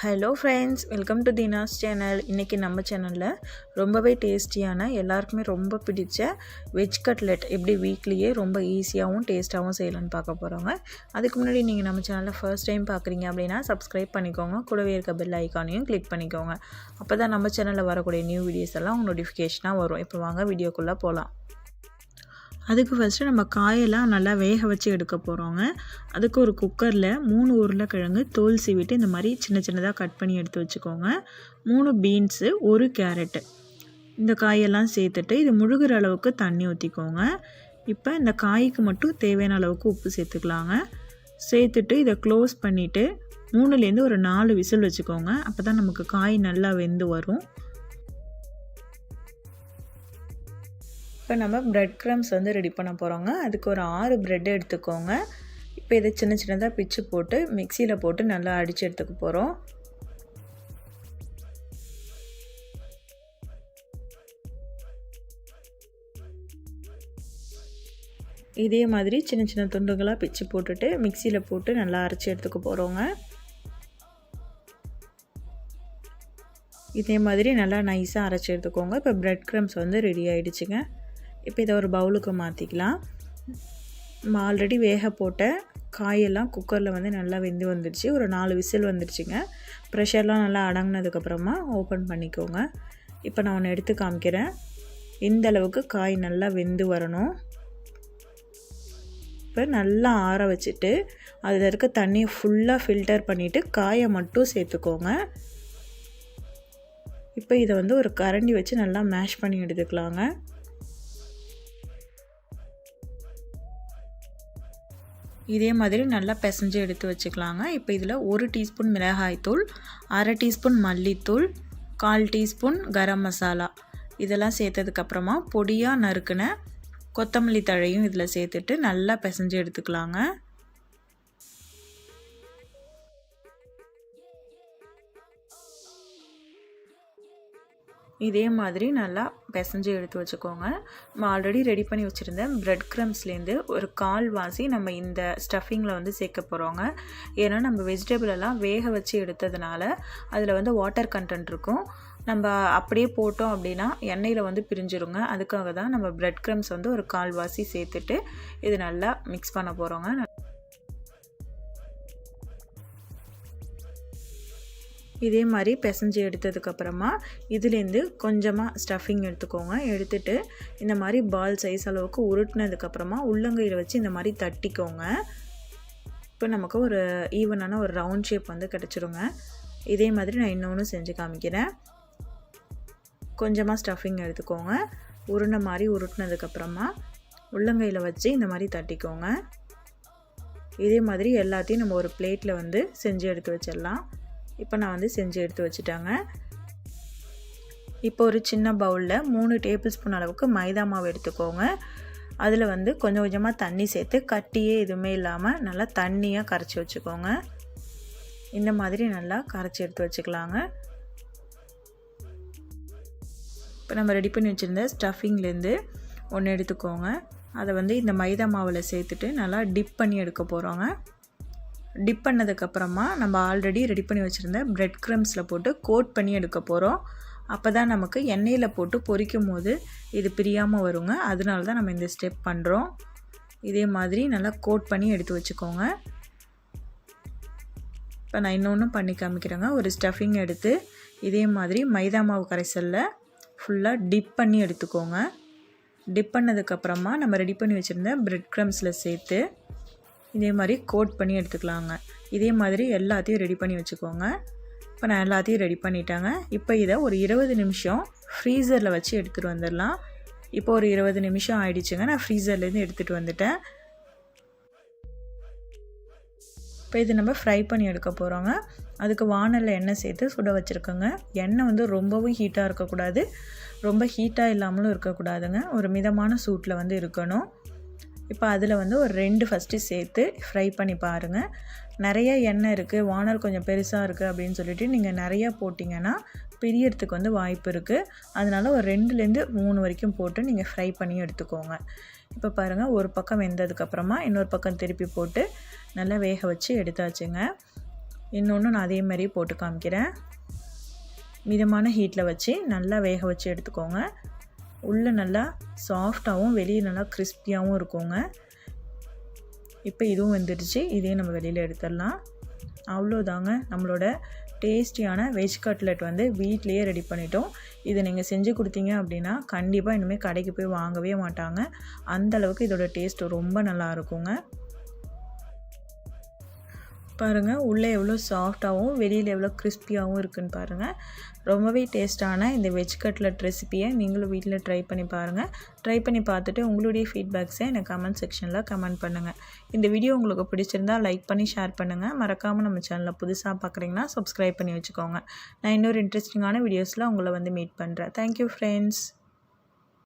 Hello friends welcome to Deena's channel இன்றைக்கி நம்ம சேனலில் ரொம்பவே டேஸ்டியான எல்லாருக்குமே ரொம்ப பிடிச்ச வெஜ் கட்லெட் எப்படி வீக்லியே ரொம்ப ஈஸியாகவும் டேஸ்ட்டாகவும் செய்யலாம்னு பார்க்க போகிறோங்க அதுக்கு முன்னாடி நீங்கள் நம்ம சேனலில் ஃபர்ஸ்ட் டைம் பார்க்குறீங்க அப்படின்னா சப்ஸ்கிரைப் பண்ணிக்கோங்க. கூடவே இருக்க பெல் ஐக்கானையும் கிளிக் பண்ணிக்கோங்க. அப்போ தான் நம்ம சேனலில் வரக்கூடிய நியூ வீடியோஸ் எல்லாம் நோட்டிஃபிகேஷனாக வரும். இப்போ வாங்க வீடியோக்குள்ளே போகலாம் அதுக்கு ஃபஸ்ட்டு நம்ம காயெல்லாம் நல்லா வேக வச்சு எடுக்க போகிறோங்க அதுக்கு ஒரு குக்கரில் மூணு உருளைக்கிழங்கு தோல் சீவிட்டு இந்த மாதிரி சின்ன சின்னதாக கட் பண்ணி எடுத்து வச்சுக்கோங்க. மூணு பீன்ஸு ஒரு கேரட்டு இந்த காயெல்லாம் சேர்த்துட்டு இது முழுகிற அளவுக்கு தண்ணி ஊற்றிக்கோங்க இப்போ இந்த காய்க்கு மட்டும் தேவையான அளவுக்கு உப்பு சேர்த்துக்கலாங்க. சேர்த்துட்டு இதை க்ளோஸ் பண்ணிவிட்டு மூணுலேருந்து ஒரு நாலு விசில் வச்சுக்கோங்க. அப்போ தான் நமக்கு காய் நல்லா வெந்து வரும். இப்போ நம்ம ப்ரெட் க்ரம்ஸ் வந்து ரெடி பண்ண போகிறோங்க அதுக்கு ஒரு ஆறு ப்ரெட் எடுத்துக்கோங்க. இப்போ இதை சின்ன சின்னதாக பிச்சு போட்டு மிக்சியில் போட்டு நல்லா அடித்து எடுத்துக்க போகிறோம் இதே மாதிரி சின்ன சின்ன துண்டுகளாக பிச்சு போட்டுட்டு மிக்சியில் போட்டு நல்லா அரைச்சி எடுத்துக்க போகிறோங்க இதே மாதிரி நல்லா நைஸாக அரைச்சி எடுத்துக்கோங்க. இப்போ ப்ரெட் க்ரம்ஸ் வந்து ரெடி ஆகிடுச்சுங்க இப்போ இதை ஒரு பவுலுக்கு மாற்றிக்கலாம் நம்ம ஆல்ரெடி வேக போட்ட காயெல்லாம் குக்கரில் வந்து நல்லா வெந்து வந்துடுச்சு. ஒரு நாலு விசில் வந்துடுச்சுங்க. ப்ரெஷர்லாம் நல்லா அடங்கினதுக்கப்புறமா ஓப்பன் பண்ணிக்கோங்க. இப்போ நான் ஒன்று எடுத்து காமிக்கிறேன். இந்த அளவுக்கு காய் நல்லா வெந்து வரணும். இப்போ நல்லா ஆற வச்சுட்டு அதில் இருக்க தண்ணியை ஃபுல்லாக ஃபில்டர் பண்ணிவிட்டு காயை மட்டும் சேர்த்துக்கோங்க. இப்போ இதை வந்து ஒரு கரண்டி வச்சு நல்லா மேஷ் பண்ணி எடுத்துக்கலாங்க. இதே மாதிரி நல்லா பிசைஞ்சு எடுத்து வச்சுக்கலாங்க. இப்போ இதில் ஒரு டீஸ்பூன் மிளகாய்த்தூள் அரை டீஸ்பூன் மல்லித்தூள் கால் டீஸ்பூன் கரம் மசாலா. இதெல்லாம் சேர்த்ததுக்கப்புறமா பொடியாக நறுக்கின கொத்தமல்லி தழையும் இதில் சேர்த்துட்டு நல்லா பிசைஞ்சு எடுத்துக்கலாங்க. இதே மாதிரி நல்லா பிசைஞ்சு எடுத்து வச்சுக்கோங்க. நம்ம ஆல்ரெடி ரெடி பண்ணி வச்சுருந்த ப்ரெட் க்ரம்ஸ்லேருந்து ஒரு கால் வாசி நம்ம இந்த ஸ்டஃபிங்கில் வந்து சேர்க்க போகிறோங்க ஏன்னா நம்ம வெஜிடபிள் எல்லாம் வேக வச்சு எடுத்ததுனால அதில் வந்து வாட்டர் கண்டென்ட் இருக்கும். நம்ம அப்படியே போட்டோம் அப்படின்னா எண்ணெயில் வந்து பிரிஞ்சிருங்க. அதுக்காக தான் நம்ம ப்ரெட் க்ரம்ஸ் வந்து ஒரு கால்வாசி சேர்த்துட்டு இது நல்லா மிக்ஸ் பண்ண போகிறோங்க இதே மாதிரி பிசைஞ்சு எடுத்ததுக்கப்புறமா இதுலேருந்து கொஞ்சமாக ஸ்டஃபிங் எடுத்துக்கோங்க. எடுத்துகிட்டு இந்த மாதிரி பால் சைஸ் அளவுக்கு உருட்டினதுக்கப்புறமா உள்ளங்கையில் வச்சு இந்த மாதிரி தட்டிக்கோங்க. இப்போ நமக்கு ஒரு ஈவனான ஒரு ரவுண்ட் ஷேப் வந்து கிடச்சிருங்க. இதே மாதிரி நான் இன்னொன்று செஞ்சு காமிக்கிறேன். கொஞ்சமாக ஸ்டஃபிங் எடுத்துக்கோங்க. உருண்டை மாதிரி உருட்டினதுக்கப்புறமா உள்ளங்கையில் வச்சு இந்த மாதிரி தட்டிக்கோங்க. இதே மாதிரி எல்லாத்தையும் நம்ம ஒரு பிளேட்டில் வந்து செஞ்சு எடுத்து வச்சிடலாம். இப்போ நான் வந்து செஞ்சு எடுத்து வச்சுட்டாங்க. இப்போ ஒரு சின்ன பவுலில் மூணு டேபிள் ஸ்பூன் அளவுக்கு மைதா மாவு எடுத்துக்கோங்க. அதில் வந்து கொஞ்சம் கொஞ்சமாக தண்ணி சேர்த்து கட்டியே எதுவுமே இல்லாமல் நல்லா தண்ணியாக கரைச்சி வச்சுக்கோங்க. இந்த மாதிரி நல்லா கரைச்சி எடுத்து வச்சுக்கலாங்க. இப்போ நம்ம ரெடி பண்ணி வச்சுருந்த ஸ்டஃபிங்லேருந்து ஒன்று எடுத்துக்கோங்க. அதை வந்து இந்த மைதா மாவில் சேர்த்துட்டு நல்லா டிப் பண்ணி எடுக்க போகிறோங்க டிப் பண்ணதுக்கப்புறமா நம்ம ஆல்ரெடி ரெடி பண்ணி வச்சுருந்த ப்ரெட் க்ரம்ஸில் போட்டு கோட் பண்ணி எடுக்க போகிறோம் அப்போ தான் நமக்கு எண்ணெயில் போட்டு பொரிக்கும் போது இது பிரியாமல் வருங்க. அதனால தான் நம்ம இந்த ஸ்டெப் பண்ணுறோம் இதே மாதிரி நல்லா கோட் பண்ணி எடுத்து வச்சுக்கோங்க. இப்போ நான் இன்னொன்று பண்ணி காமிக்கிறேங்க. ஒரு ஸ்டஃபிங் எடுத்து இதே மாதிரி மைதா மாவு கரைசலில் ஃபுல்லாக டிப் பண்ணி எடுத்துக்கோங்க. டிப் பண்ணதுக்கப்புறமா நம்ம ரெடி பண்ணி வச்சுருந்த ப்ரெட் க்ரம்ஸில் சேர்த்து இதே மாதிரி கோட் பண்ணி எடுத்துக்கலாங்க. இதே மாதிரி எல்லாத்தையும் ரெடி பண்ணி வச்சுக்கோங்க. இப்போ நான் எல்லாத்தையும் ரெடி பண்ணிட்டேங்க. இப்போ இதை ஒரு இருபது நிமிஷம் ஃப்ரீசரில் வச்சு எடுத்துகிட்டு வந்துடலாம். இப்போ ஒரு இருபது நிமிஷம் ஆயிடுச்சுங்க. நான் ஃப்ரீசர்லேருந்து எடுத்துகிட்டு வந்துட்டேன். இப்போ இது நம்ம ஃப்ரை பண்ணி எடுக்க போகிறோங்க அதுக்கு வானலில் எண்ணெய் சேர்த்து சுட வச்சுருக்கோங்க. எண்ணெய் வந்து ரொம்பவும் ஹீட்டாக இருக்கக்கூடாது. ரொம்ப ஹீட்டாக இல்லாமலும் இருக்கக்கூடாதுங்க. ஒரு மிதமான சூட்டில் வந்து இருக்கணும். இப்போ அதில் வந்து ஒரு ரெண்டு ஃபஸ்ட்டு சேர்த்து ஃப்ரை பண்ணி பாருங்கள் நிறைய எண்ணெய் இருக்குது வானல் கொஞ்சம் பெருசாக இருக்குது அப்படின்னு சொல்லிட்டு நீங்கள் நிறையா போட்டிங்கன்னா பிரியறதுக்கு வந்து வாய்ப்பு இருக்குது அதனால் ஒரு ரெண்டுலேருந்து மூணு வரைக்கும் போட்டு நீங்கள் ஃப்ரை பண்ணி எடுத்துக்கோங்க. இப்போ பாருங்கள் ஒரு பக்கம் வெந்ததுக்கப்புறமா இன்னொரு பக்கம் திருப்பி போட்டு நல்லா வேக வச்சு எடுத்தாச்சுங்க. இன்னொன்று நான் அதே மாதிரி போட்டு காமிக்கிறேன். மிதமான ஹீட்டில் வச்சு நல்லா வேக வச்சு எடுத்துக்கோங்க. உள்ளே நல்லா சாஃப்டாகவும் வெளியே நல்லா கிறிஸ்பியாகவும் இருக்குங்க. இப்போ இதுவும் வந்துடுச்சு. இதையும் நம்ம வெளியில் எடுத்துடலாம். அவ்வளோதாங்க நம்மளோட டேஸ்டியான வெஜ் கட்லெட் வந்து வீட்லேயே ரெடி பண்ணிட்டோம். இதை நீங்கள் செஞ்சு கொடுத்தீங்க அப்படின்னா கண்டிப்பாக இனிமேல் கடைக்கு போய் வாங்கவே மாட்டாங்க. அந்தளவுக்கு இதோட டேஸ்ட் ரொம்ப நல்லா இருக்குங்க. பாருங்கள் உள்ளே எவ்வளோ சாஃப்டாகவும் வெளியில் எவ்வளோ கிறிஸ்பியாகவும் இருக்குதுன்னு பாருங்கள் ரொம்பவே டேஸ்ட்டான இந்த வெஜ் கட்லட் ரெசிப்பியை நீங்களும் வீட்டில் ட்ரை பண்ணி பாருங்கள் ட்ரை பண்ணி பார்த்துட்டு உங்களுடைய ஃபீட்பேக்ஸை எனக்கு கமெண்ட் செக்ஷனில் கமெண்ட் பண்ணுங்கள் இந்த வீடியோ உங்களுக்கு பிடிச்சிருந்தால் லைக் பண்ணி ஷேர் பண்ணுங்கள் மறக்காமல் நம்ம சேனலில் புதுசாக பார்க்குறீங்கன்னா சப்ஸ்கிரைப் பண்ணி வச்சுக்கோங்க. நான் இன்னொரு இன்ட்ரெஸ்டிங்கான வீடியோஸில் உங்களை வந்து மீட் பண்ணுறேன் தேங்க்யூ ஃப்ரெண்ட்ஸ்